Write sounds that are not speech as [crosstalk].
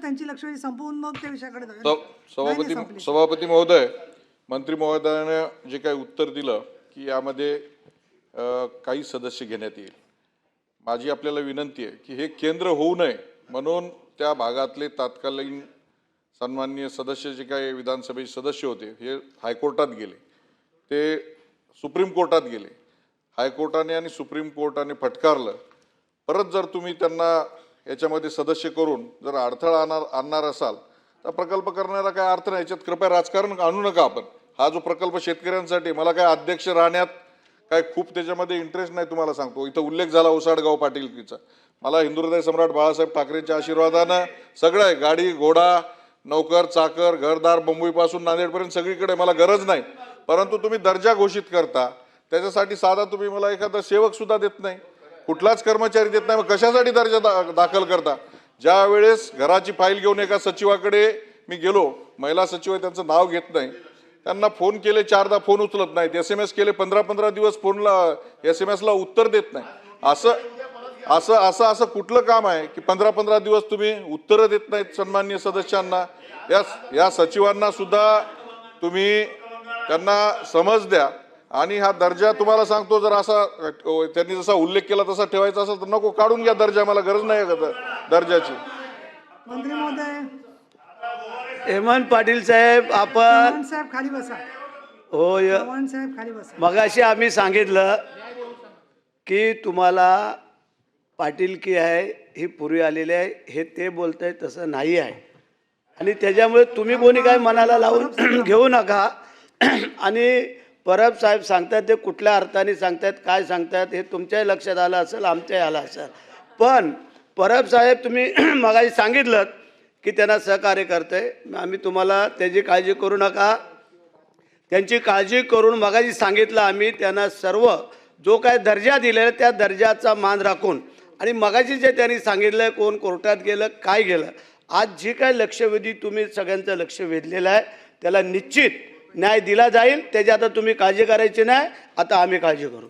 त्यांची लक्षवेधी संपवून मग त्या विषयाकडे जाऊया. सभ- नाही, नाही, सभापती संपली. सभापती महोदय मंत्री महोदयाने जे काही उत्तर दिलं की यामध्ये अ, काही सदस्य घेण्यात येईल माझी आपल्याला विनंती आहे की हे केंद्र होऊ नये म्हणून त्या भागातले तात्कालीन सन्माननीय सदस्य जे काही विधानसभेचे सदस्य होते हे हायकोर्टात गेले ते सुप्रीम कोर्टात गेले हायकोर्टाने आणि सुप्रीम कोर्टाने फटकारलं परत जर तुम्ही त्यांना याच्यामध्ये सदस्य करून जर अडथळा आणणार आणणार असाल तर प्रकल्प करण्याला काय अर्थ नाही. याच्यात कृपया राजकारण आणू नका आपण. हा जो प्रकल्प शेतकऱ्यांसाठी मला काय अध्यक्ष राहण्यात काय खूप त्याच्यामध्ये इंटरेस्ट नाही तुम्हाला सांगतो. इथं उल्लेख झाला ओसाडगाव पाटीलकीचा. मला हिंदुहृदय सम्राट बाळासाहेब ठाकरेंच्या आशीर्वादानं सगळं आहे. गाडी घोडा नौकर चाकर घरदार बंबईपासून नांदेडपर्यंत सगळीकडे मला गरज नाही. परंतु तुम्ही दर्जा घोषित करता. त्याच्यासाठी साधा तुम्ही मला एखादा सेवक सुद्धा देत नाही. कुठलाच कर्मचारी देत नाही. मग कशासाठी दर्जा दा- दाखल करता? ज्या वेळेस घराची फाईल घेऊन एका सचिवाकडे मी गेलो महिला सचिव आहे त्यांचं नाव घेत नाही. त्यांना फोन केले चारदा फोन उचलत नाहीत. एस एम एस केले पंधरा पंधरा दिवस फोनला एस एम एसला उत्तर देत नाही. असं असं असं असं कुठलं काम आहे की पंधरा पंधरा दिवस तुम्ही उत्तरं देत नाहीत सन्मान्य सदस्यांना? या या सचिवांना सुद्धा तुम्ही त्यांना समज द्या. आणि हा दर्जा तुम्हाला सांगतो जर असा त्यांनी जसा उल्लेख केला तसा ठेवायचा असेल तर नको काढून घ्या दर्जा मला गरज नाही आहे का दर्जाची. मंत्री महोदय. हेमंत पाटील साहेब आपण साहेब खाली बसा. होय चव्हाण साहेब खाली बसा. मगाशी आम्ही सांगितलं की तुम्हाला पाटीलकी आहे ही पूर्वी आलेली आहे हे ते बोलत आहे तसं नाही आहे. आणि त्याच्यामुळे तुम्ही कोणी काय मनाला लावून [coughs] घेऊ नका. आणि परब साहेब सांगतात ते कुठल्या अर्थाने सांगतात काय सांगतात हे तुमच्याही लक्षात आलं असेल आमच्याही आलं असेल. पण परब साहेब तुम्ही [clears throat] मगाशी सांगितलं की त्यांना सहकार्य करते आम्ही तुम्हाला त्याची काळजी करू नका. त्यांची काळजी करून मगाशी सांगितलं आम्ही त्यांना सर्व जो काय दर्जा दिलेला आहे, त्या दर्जाचा मान राखून. आणि मगाशी जे त्यांनी सांगितलं आहे कोण कोर्टात गेलं काय गेलं आज जी काय लक्षवेधी तुम्ही सगळ्यांचं लक्ष वेधलेलं आहे त्याला निश्चित न्याय दिला जाईल त्याची आता तुम्ही काळजी करायची नाही आता आम्ही काळजी करू.